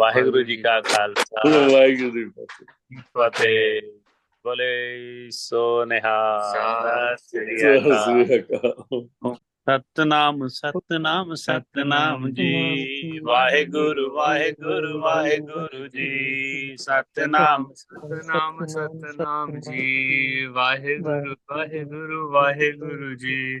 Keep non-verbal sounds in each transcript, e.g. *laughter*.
ਵਾਹਿਗੁਰੂ ਜੀ ਕਾ ਖਾਲਸਾ। ਵਾਹਿਗੁਰੂ ਜੀ ਕੀ ਫਤਿਹ। ਬੋਲੇ ਸੋ ਨਿਹਾਲ। ਸ੍ਰੀ ਅਕਾਲ। ਸਤਨਾਮ ਸਤਨਾਮ ਸਤਨਾਮ ਜੀ। ਵਾਹਿਗੁਰੂ ਵਾਹਿਗੁਰੂ ਵਾਹਿਗੁਰੂ ਜੀ। ਸਤਨਾਮ ਸਤਨਾਮ ਸਤਨਾਮ ਜੀ। ਵਾਹਿਗੁਰੂ ਵਾਹਿਗੁਰੂ ਵਾਹਿਗੁਰੂ ਜੀ।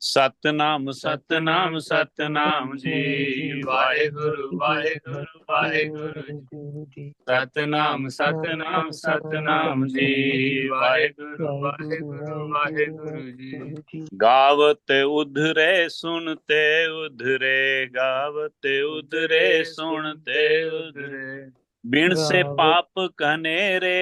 ਸਤਨਾਮ ਸਤਨਾਮ ਸਤਨਾਮ ਜੀ। ਵਾਹਿਗੁਰੂ ਵਾਹਿਗੁਰੂ ਵਾਹਿਗੁਰੂ ਜੀ। ਸਤਨਾਮ ਸਤਨਾਮ ਸਤਨਾਮ ਜੀ। ਵਾਹਿਗੁਰੂ ਵਾਹਿਗੁਰੂ ਵਾਹਿਗੁਰੂ ਜੀ। ਗਾਵਤ ਉਧਰੇ ਸੁਣਤੇ ਉਧਰੇ। ਗਾਵਤ ਉਧਰੇ ਸੁਣਤੇ ਉਧਰੇ। ਬਿਨ ਸੇ ਪਾਪ ਕਨੇਰੇ।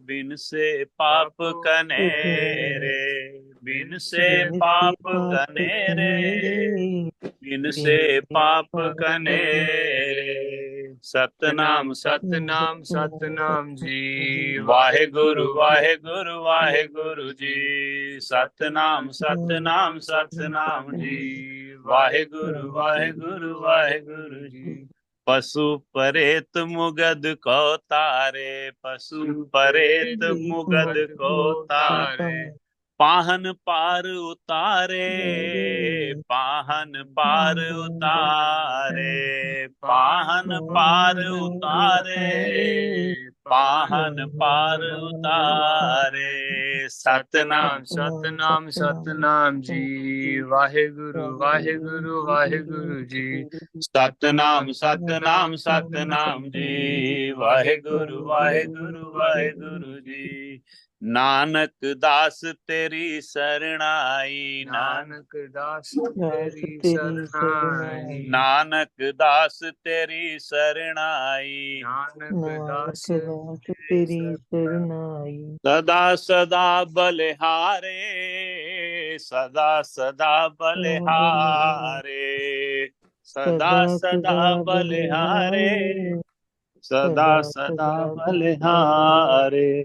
ਬਿਨ ਸੇ ਪਾਪ ਕਨੇਰੇ। ਬਿਨ ਸੇ ਪਾਪ ਕਨੇਰੇ ਬਿਨ ਸੇ ਪਾਪ ਕਨੇਰੇ। ਸਤਨਾਮ ਸਤਨਾਮ ਸਤਨਾਮ ਜੀ। ਵਾਹਿਗੁਰੂ ਵਾਹਿਗੁਰੂ ਵਾਹਿਗੁਰੂ ਜੀ। ਸਤਨਾਮ ਸਤਨਾਮ ਸਤਨਾਮ ਜੀ। ਵਾਹਿਗੁਰੂ ਵਾਹਿਗੁਰੂ ਵਾਹਿਗੁਰੂ ਜੀ। ਪਸ਼ੂ ਪਰੇਤ ਮੁਗਦ ਕੋ ਤਾਰੇ ਪਸ਼ੂ ਪਰੇਤ ਮੁਗਦ ਕੋ ਤਾਰੇ। ਪਾਹਨ ਪਾਰ ਉਤਾਰੇ, ਪਾਹਨ ਪਾਰ ਉਤਾਰੇ, ਪਾਹਨ ਪਾਰ ਉਤਾਰੇ, ਪਾਹਨ ਪਾਰ ਉਤਾਰੇ। ਸਤਨਾਮ ਸਤਨਾਮ ਸਤਨਾਮ ਜੀ, ਵਾਹਿਗੁਰੂ ਵਾਹਿਗੁਰੂ ਵਾਹਿਗੁਰੂ ਜੀ। ਸਤਨਾਮ ਸਤਨਾਮ ਸਤਨਾਮ ਜੀ, ਵਾਹਿਗੁਰੂ ਵਾਹਿਗੁਰੂ ਵਾਹਿਗੁਰੂ ਜੀ। ਨਾਨਕ ਦਾਸ ਤੇਰੀ ਸਰਣਾਈ ਨਾਨਕ ਦਾਸ ਤੇਰੀ ਸਰਨਾਈ ਨਾਨਕ ਦਾਸ ਤੇਰੀ ਸਰਣਾਈ। ਨਾਨਕ ਦਾਸ ਤੇਰੀ ਸਰਨਾਈ ਸਦਾ ਸਦਾ ਬਲਿਹਾਰੇ ਸਦਾ ਸਦਾ ਬਲਿਹਾਰੇ ਸਦਾ ਸਦਾ ਬਲਿਹਾਰੇ ਸਦਾ ਸਦਾ ਬਲਿਹਾਰੇ।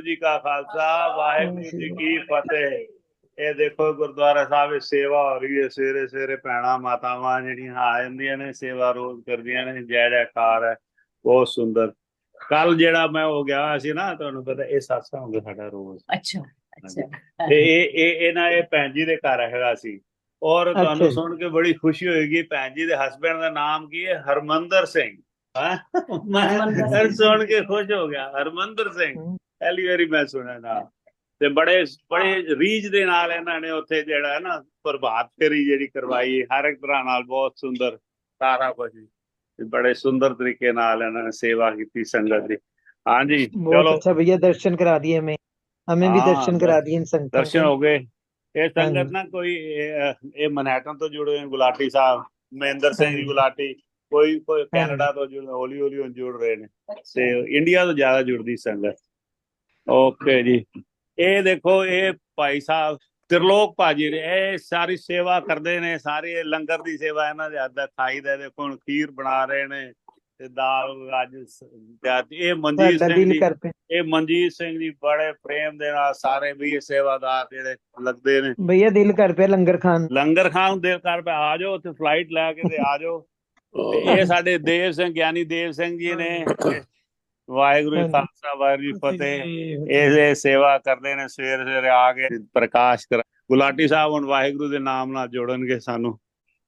ਜੀ ਕਾ ਖਾਲਸਾ ਵਾਹਿਗੁਰੂ ਜੀ ਕੀ ਫਤਿਹ। ਇਹ ਦੇਖੋ ਗੁਰਦੁਆਰਾ ਸਾਹਿਬ ਵਿੱਚ ਸੇਵਾ ਹੋ ਰਹੀ ਹੈ। ਸਵੇਰੇ ਸਵੇਰੇ ਭੈਣਾਂ ਮਾਤਾਵਾਂ ਜਿਹੜੀਆਂ ਆ ਜਾਂਦੀਆਂ ਨੇ ਸੇਵਾ ਰੋਜ਼ ਕਰਦੀਆਂ ਨੇ ਜੈ ਜੈਕਾਰ ਹੈ ਬਹੁਤ ਸੁੰਦਰ। ਕੱਲ ਜਿਹੜਾ ਮੈਂ ਹੋ ਗਿਆ ਹੋਇਆ ਸੀ ਨਾ ਤੁਹਾਨੂੰ ਪਤਾ ਇਹ ਸਾਸਾ ਹੁੰਦਾ ਸਾਡਾ ਰੋਜ਼। ਅੱਛਾ ਅੱਛਾ। ਤੇ ਇਹ ਇਹ ਇਹਨਾਂ ਇਹ ਭੈਣ ਜੀ ਦੇ ਘਰ ਹੈਗਾ ਸੀ। ਔਰ ਤੁਹਾਨੂੰ। ਸੁਣ ਕੇ ਬੜੀ ਖੁਸ਼ੀ ਹੋਏਗੀ ਭੈਣ ਜੀ ਦੇ ਹਸਬੰਡ ਦਾ ਨਾਮ ਕੀ ਹੈ? ਹਰਮੰਦਰ ਸਿੰਘ। ਮੈਂ ਹਰ ਸੁਣ ਕੇ ਖੁਸ਼ ਹੋ ਗਿਆ। ਹਰਮੰਦਰ ਸਿੰਘ ਪਹਿਲੀ ਵਾਰੀ ਮੈਂ ਸੁਣਿਆ ਨਾ। ਤੇ ਬੜੇ ਬੜੇ ਰੀਜ ਦੇ ਨਾਲ ਇਹਨਾਂ ਨੇ ਉੱਥੇ ਜਿਹੜਾ ਹੈ ਨਾ ਪ੍ਰਭਾਤ ਫੇਰੀ ਜਿਹੜੀ ਕਰਵਾਈ। ਹਰ ਇੱਕ ਤਰ੍ਹਾਂ ਨਾਲ ਬਹੁਤ ਸੁੰਦਰ ਸਾਰਾ ਕੁਝ। ਬੜੇ ਸੁੰਦਰ ਤਰੀਕੇ ਨਾਲ ਇਹਨਾਂ ਨੇ ਸੇਵਾ ਕੀਤੀ ਸੰਗਤ ਦੀ। ਹਾਂਜੀ ਚਲੋ। ਅੱਛਾ ਭਈਆ ਦਰਸ਼ਨ ਕਰਾ ਦਿਏ ਹਮੇ। ਹਮੇ ਵੀ ਦਰਸ਼ਨ ਕਰਾ ਦਿਏ ਸੰਗਤ ਦਰਸ਼ਨ ਹੋ ਗਏ। ਇਹ ਸੰਗਤ ਨਾ ਕੋਈ ਇਹ ਮਨਹਟਨ ਤੋਂ ਜੁੜੇ ਗੁਲਾਟੀ ਸਾਹਿਬ ਮਹਿੰਦਰ ਸਿੰਘ ਗੁਲਾਟੀ। ਕੋਈ ਕੋਈ ਕੈਨੇਡਾ ਤੋਂ ਜੁੜ ਹੌਲੀ ਹੌਲੀ ਹੁਣ ਜੁੜ ਰਹੇ ਨੇ। ਤੇ ਇੰਡੀਆ ਤੋਂ ਜ਼ਿਆਦਾ ਜੁੜਦੀ ਸੰਗਤ। ਓਕੇ ਜੀ। ਇਹ ਦੇਖੋ ਇਹ ਭਾਈ ਸਾਹਿਬ ਤਿਰਲੋਕ ਭਾਜੀ ਨੇ ਇਹ ਸਾਰੀ ਸੇਵਾ ਕਰਦੇ ਨੇ ਸਾਰੀ ਲੰਗਰ ਦੀ ਸੇਵਾ ਇਹਨਾਂ ਦੇ ਹੱਥ ਦਾ ਖਾਈ ਦਾ ਦੇਖੋ ਹੁਣ ਖੀਰ ਬਣਾ ਰਹੇ ਨੇ ਤੇ ਦਾਲ ਅੱਜ ਇਹ ਮਨਜੀਤ ਸਿੰਘ ਜੀ ਇਹ ਮਨਜੀਤ ਸਿੰਘ ਜੀ ਬੜੇ ਪ੍ਰੇਮ ਦੇ ਨਾਲ ਸਾਰੇ ਵੀ ਇਹ ਸੇਵਾਦਾਰ ਜਿਹੜੇ ਲੱਗਦੇ ਨੇ। ਭਈਆ ਦਿਲ ਕਰ ਪਿਆ ਲੰਗਰ ਖਾਣ ਲੰਗਰ ਖਾਣ ਨੂੰ ਦਿਲ ਕਰ ਪਿਆ ਆ ਜਾਓ ਤੇ ਫਲਾਈਟ ਲੈ ਕੇ ਤੇ ਆ ਜਾਓ। ਇਹ ਸਾਡੇ ਦੇਵ ਸਿੰਘ ਗਿਆਨੀ ਦੇਵ ਸਿੰਘ ਜੀ ਨੇ ਵਾਹਿਗੁਰੂ ਜੀ। ਖਾਲਸਾ ਵਾਹਿਗੁਰੂ ਜੀ ਫਤਿਹ। ਇਹ ਇਹ ਸੇਵਾ ਕਰਦੇ ਨੇ ਸਵੇਰ ਸਵੇਰੇ ਆ ਕੇ ਪ੍ਰਕਾਸ਼ ਕਰ ਗੁਲਾਟੀ ਸਾਹਿਬ ਹੁਣ ਵਾਹਿਗੁਰੂ ਦੇ ਨਾਮ ਨਾਲ ਜੋੜਨਗੇ ਸਾਨੂੰ।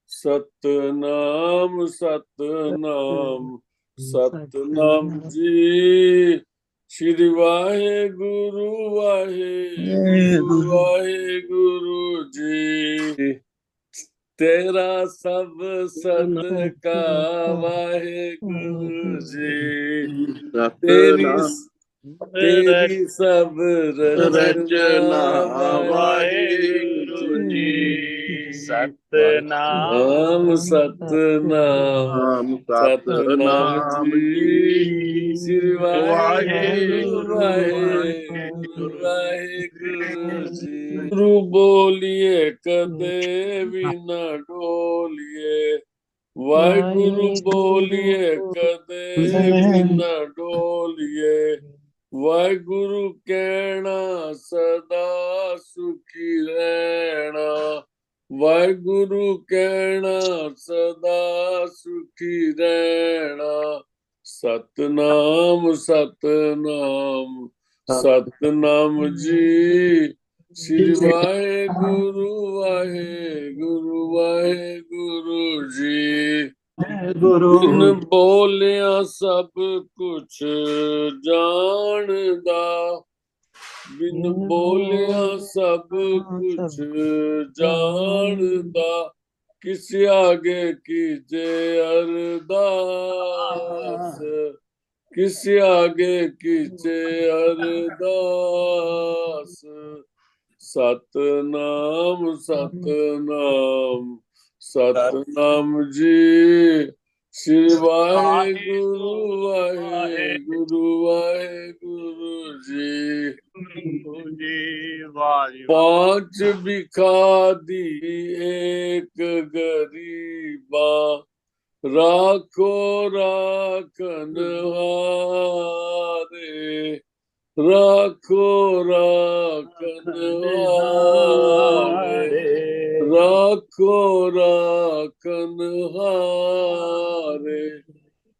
ਸਤਨਾਮ ਸਤਨਾਮ ਸਤਨਾਮ ਜੀ। ਸ਼੍ਰੀ ਵਾਹਿਗੁਰੂ ਵਾਹਿਗੁਰੂ। ਵਾਹਿਗੁਰੂ ਜੀ। ਤੇਰਾ ਸਭ ਸਦਕਾ ਵਾਹਿਗੁਰੂ ਜੀ। ਤੇਰੀ ਤੇਰੀ ਸਭ ਰਚਨਾ ਵਾਹਿਗੁਰੂ ਜੀ। ਸਤਨਾਮ। ਨਾਮ ਸਤਨਾਮ ਸਤਨਾਮ ਜੀ। ਸ੍ਰੀ ਵਾਹਿਗੁਰੂ ਵਾਹਿਗੁਰੂ ਵਾਹਿਗੁਰੂ ਜੀ। ਗੁਰੂ ਬੋਲੀਏ ਕਦੇ ਵਾਹਿਗੁਰੂ ਬੋਲੀਏ ਕਦੇ ਵੀ ਨਾ ਡੋਲੀਏ। ਵਾਹਿਗੁਰੂ ਕਹਿਣਾ ਸਦਾ ਸੁਖੀ ਰਹਿਣਾ। ਵਾਹਿਗੁਰੂ ਕਹਿਣਾ ਸਦਾ ਸੁਖੀ ਰਹਿਣਾ। ਸਤਨਾਮ ਸਤਨਾਮ ਸਤਨਾਮ ਜੀ। ਸ੍ਰੀ ਵਾਹਿਗੁਰੂ ਵਾਹਿਗੁਰੂ ਵਾਹਿਗੁਰੂ ਜੀ। ਬਿਨ ਬੋਲਿਆ ਸਭ ਕੁਛ ਜਾਣਦਾ। ਬਿਨ ਬੋਲਿਆ ਸਭ ਕੁਛ ਜਾਣਦਾ। ਕਿਸ ਆਗੇ ਕੀਜੇ ਅਰਦਾਸ। ਕਿਸ ਆਗੇ ਕੀਜੇ ਅਰਦਾਸ। ਸਤਨਾਮ ਸਤਨਾਮ। ਸਤਨਾਮ ਜੀ ਸ੍ਰੀ ਵਾਹਿਗੁਰੂ ਵਾਹਿਗੁਰੂ ਵਾਹਿਗੁਰੂ ਜੀ। ਜੀ ਵਾਹ ਜੀ ਵਾਹ। ਪਾਂਚ ਬਿਖਾ ਦੀ ਏਕ ਗਰੀਬਾ ਰਾਖੋ ਰਾਖਨ ਹਾਰੇ। ਰਾਖੋ ਰਾਖਨ ਹਾਰੇ। ਰਾਖੋ ਰਾਖਨ ਹਾਰੇ।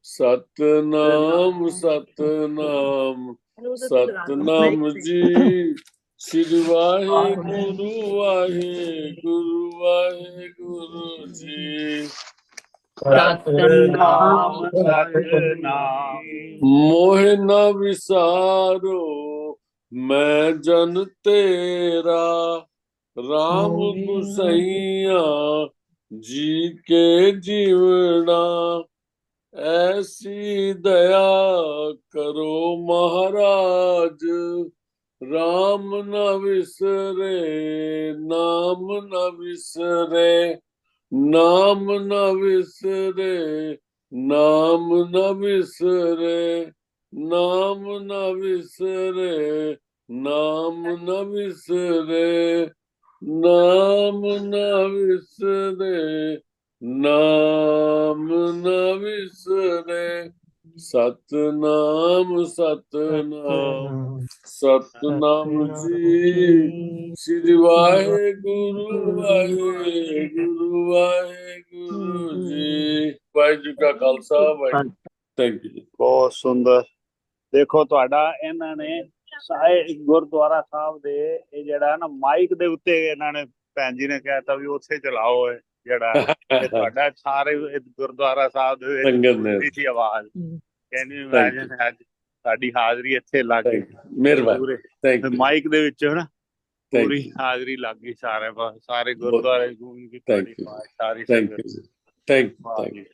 ਸਤਨਾਮ ਸਤਨਾਮ ਸਤਨਾਮ ਜੀ। ਸ੍ਰੀ ਵਾਹਿਗੁਰੂ ਵਾਹਿਗੁਰੂ ਵਾਹਿਗੁਰੂ ਜੀ। ਸਤਨਾਮ ਸਤਨਾਮ। ਮੋਹ ਨ ਵਿਸਾਰੋ ਮੈਂ ਜਨ ਤੇਰਾ। RAM ਗੁਸਈਆ ਜੀ ਕੇ ਜੀਵਣਾ। ਐਸੀ ਦਇਆ ਕਰੋ ਮਹਾਰਾਜ। RAM ਨ ਵਿਸਰੇ ਨਾਮ ਨ ਵਿਸਰੇ ਨਾਮ ਨ ਵਿਸਰੇ ਨਾਮ ਨ ਵਿਸਰੇ ਨਾਮ ਨ ਵਿਸਰੇ ਨਾਮ ਨ ਵਿਸਰੇ। ਨਾਮ ਨ ਵਿਸਰੇ, ਨਾਮ ਨ ਵਿਸਰੇ। ਸਤਨਾਮ ਸਤਨਾਮ ਸਤਨਾਮ ਜੀ। ਸ੍ਰੀ ਵਾਹਿਗੁਰੂ ਵਾਹਿਗੁਰੂ ਵਾਹਿਗੁਰੂ ਜੀ। ਵਾਹਿਗੁਰੂ ਕਾ ਖਾਲਸਾ, ਵਾਹਿਗੁਰੂ ਥੈਂਕ ਯੂ ਬਹੁਤ ਸੁੰਦਰ। ਦੇਖੋ, ਤੁਹਾਡਾ ਇਹਨਾਂ ਨੇ ਸਾਰੇ ਗੁਰਦੁਆਰਾ ਸਾਹਿਬ ਦੇ ਇਹ ਜਿਹੜਾ ਨਾ ਮਾਈਕ ਦੇ ਉੱਤੇ ਇਹਨਾਂ ਨੇ ਭੈਣ ਜੀ ਨੇ ਕਹਿਤਾ ਵੀ ਉੱਥੇ ਚਲਾਓ ਇਹ ਜਿਹੜਾ *laughs* ਤੁਹਾਡਾ ਸਾਰੇ ਇਹ ਗੁਰਦੁਆਰਾ ਸਾਹਿਬ ਦੇ ਵਿੱਚ ਸੰਗਤ ਨੇ। ਦੀ ਆਵਾਜ਼। ਕੈਨ ਯੂ ਇਮੇਜਿਨ ਅੱਜ ਸਾਡੀ ਹਾਜ਼ਰੀ ਇੱਥੇ ਲੱਗ ਗਈ। ਮਿਹਰਬਾਨੀ। ਪੂਰੇ ਥੈਂਕ ਯੂ ਮਾਈਕ ਦੇ ਵਿੱਚ ਨਾ Thank ਪੂਰੀ ਹਾਜ਼ਰੀ ਲੱਗ ਗਈ ਸਾਰੇ ਸਾਰੇ ਗੁਰਦੁਆਰੇ ਗੂੰਜ ਗਈ ਤੁਹਾਡੀ ਸਾਰੀ ਥੈਂਕ ਸੰਗਤ। You thank you.